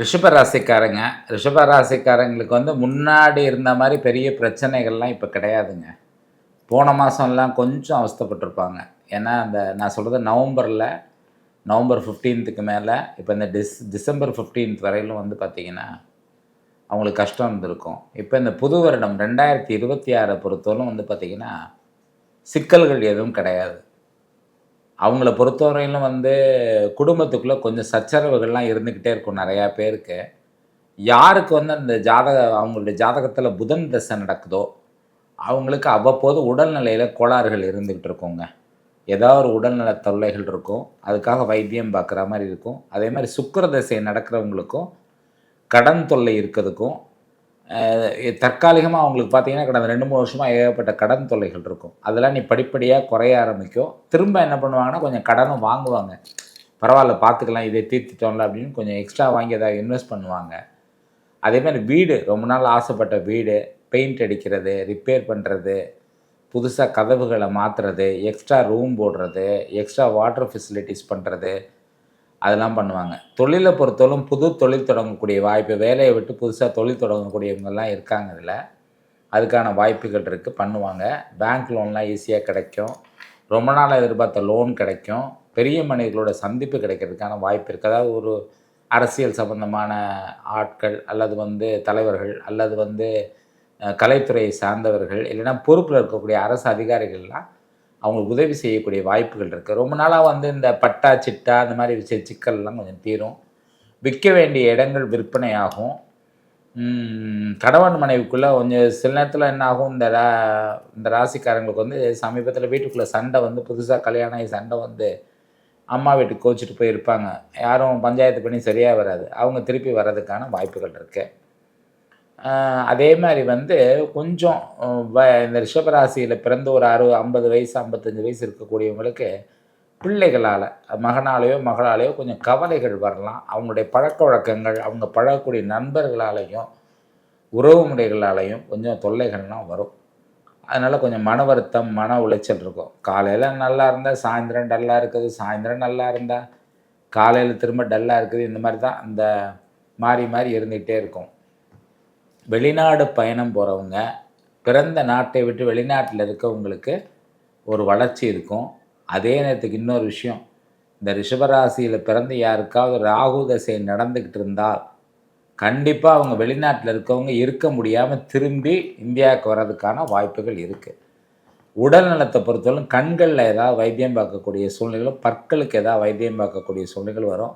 ரிஷப ராசிக்காரங்க ரிஷப ராசிக்காரங்களுக்கு வந்து முன்னாடி இருந்த மாதிரி பெரிய பிரச்சனைகள்லாம் இப்போ கிடையாதுங்க. போன மாதம்லாம் கொஞ்சம் அவஸ்தைப்பட்டிருப்பாங்க. ஏன்னா அந்த நான் சொல்கிறது நவம்பரில் நவம்பர் ஃபிஃப்டீன்த்துக்கு மேலே இப்போ இந்த டிஸ் டிசம்பர் ஃபிஃப்டீன்த் வரையிலும் வந்து பார்த்திங்கன்னா அவங்களுக்கு கஷ்டம் இருந்திருக்கும். இப்போ இந்த புது வருடம் ரெண்டாயிரத்தி இருபத்தி ஆறை பொறுத்தவரைக்கும் வந்து பார்த்திங்கன்னா சிக்கல்கள் எதுவும் கிடையாது. அவங்கள பொறுத்தவரையிலும் வந்து குடும்பத்துக்குள்ளே கொஞ்சம் சச்சரவுகள்லாம் இருந்துக்கிட்டே இருக்கும் நிறையா பேருக்கு. யாருக்கு வந்து அந்த ஜாதக அவங்களுடைய ஜாதகத்தில் புதன் தசை நடக்குதோ அவங்களுக்கு அவ்வப்போது உடல்நிலையில் கோளாறுகள் இருந்துக்கிட்டு இருக்குங்க. ஏதாவது ஒரு உடல்நல தொல்லைகள் இருக்கும். அதுக்காக வைத்தியம் பார்க்குற மாதிரி இருக்கும். அதே மாதிரி சுக்கிர தசை நடக்கிறவங்களுக்கும் கடன் தொல்லை இருக்கிறதுக்கும் தற்காலிகமாக அவங்களுக்கு பார்த்தீங்கன்னா கடந்த ரெண்டு மூணு வருஷமாக ஏகப்பட்ட கடன் தொல்லைகள் இருக்கும். அதெல்லாம் நீ படிப்படியாக குறைய ஆரம்பிக்கும் திரும்ப என்ன பண்ணுவாங்கன்னா கொஞ்சம் கடனும் வாங்குவாங்க. பரவாயில்ல பார்த்துக்கலாம் இதை தீர்த்துட்டோம்ல அப்படின்னு கொஞ்சம் எக்ஸ்ட்ரா வாங்கி ஏதாவது இன்வெஸ்ட் பண்ணுவாங்க. அதே மாதிரி வீடு ரொம்ப நாள் ஆசைப்பட்ட வீடு பெயிண்ட் அடிக்கிறது ரிப்பேர் பண்ணுறது புதுசாக கதவுகளை மாற்றுறது எக்ஸ்ட்ரா ரூம் போடுறது எக்ஸ்ட்ரா வாட்டர் ஃபெசிலிட்டிஸ் பண்ணுறது அதெல்லாம் பண்ணுவாங்க. தொழிலை பொறுத்தவரைக்கும் புது தொழில் தொடங்கக்கூடிய வாய்ப்பு வேலையை விட்டு புதுசாக தொழில் தொடங்கக்கூடியவங்கெல்லாம் இருக்காங்க இதில். அதுக்கான வாய்ப்புகள் இருக்குது பண்ணுவாங்க. பேங்க் லோன்லாம் ஈஸியாக கிடைக்கும். ரொம்ப நாள் எதிர்பார்த்த லோன் கிடைக்கும். பெரிய மனிதர்களோட சந்திப்பு கிடைக்கிறதுக்கான வாய்ப்பு இருக்குது அதாவது ஒரு அரசியல் சம்பந்தமான ஆட்கள் அல்லது வந்து தலைவர்கள் அல்லது வந்து கலைத்துறையை சார்ந்தவர்கள் இல்லைன்னா பொறுப்பில் இருக்கக்கூடிய அரசு அதிகாரிகள்லாம் அவங்களுக்கு உதவி செய்யக்கூடிய வாய்ப்புகள் இருக்குது ரொம்ப நாளாக வந்து இந்த பட்டா சிட்டா அந்த மாதிரி விஷய சிக்கல்லாம் கொஞ்சம் தீரும். விற்க வேண்டிய இடங்கள் விற்பனையாகும். உம், கணவன் மனைவிக்குள்ளே கொஞ்சம் சில நேரத்தில் என்ன ஆகும்? இந்த ரா இந்த ராசிக்காரங்களுக்கு வந்து சமீபத்தில் வீட்டுக்குள்ளே சண்டை வந்து புதுசாக கல்யாணம் ஆகி சண்டை வந்து அம்மா வீட்டுக்கு கோச்சிட்டு போயிருப்பாங்க. யாரும் பஞ்சாயத்து பண்ணி சரியாக வராது. அவங்க திருப்பி வர்றதுக்கான வாய்ப்புகள் இருக்குது அதே மாதிரி வந்து கொஞ்சம் வ- இந்த ரிஷபராசியில் பிறந்து ஒரு அறுபது ஐம்பது வயசு ஐம்பத்தஞ்சு வயசு இருக்கக்கூடியவங்களுக்கு பிள்ளைகளால் மகனாலேயோ மகளாலேயோ கொஞ்சம் கவலைகள் வரலாம். அவங்களுடைய பழக்க வழக்கங்கள் அவங்க பழகக்கூடிய நண்பர்களாலேயும் உறவு முறைகளாலேயும் கொஞ்சம் தொல்லைகள்லாம் வரும். அதனால் கொஞ்சம் மன வருத்தம் மன உளைச்சல் இருக்கும். காலையில் நல்லா இருந்தால் சாயந்தரம் டல்லாக இருக்குது சாயந்தரம் நல்லா இருந்தால் காலையில் திரும்ப டல்லாக இருக்குது இந்த மாதிரி தான் அந்த மாறி மாறி இருந்துகிட்டே இருக்கும். வெளிநாடு பயணம் போகிறவங்க பிறந்த நாட்டை விட்டு வெளிநாட்டில் இருக்கவங்களுக்கு ஒரு வளர்ச்சி இருக்கும். அதே நேரத்துக்கு இன்னொரு விஷயம் இந்த ரிஷபராசியில் பிறந்து யாருக்காவது ராகு தசை நடந்துக்கிட்டு இருந்தால் கண்டிப்பாக அவங்க வெளிநாட்டில் இருக்கவங்க இருக்க முடியாமல் திரும்பி இந்தியாவுக்கு வர்றதுக்கான வாய்ப்புகள் இருக்குது உடல் நலத்தை பொறுத்தவரைக்கும் கண்களில் ஏதாவது வைத்தியம் பார்க்கக்கூடிய சூழ்நிலைகளும் பற்களுக்கு ஏதாவது வைத்தியம் பார்க்கக்கூடிய சூழ்நிலைகள் வரும்.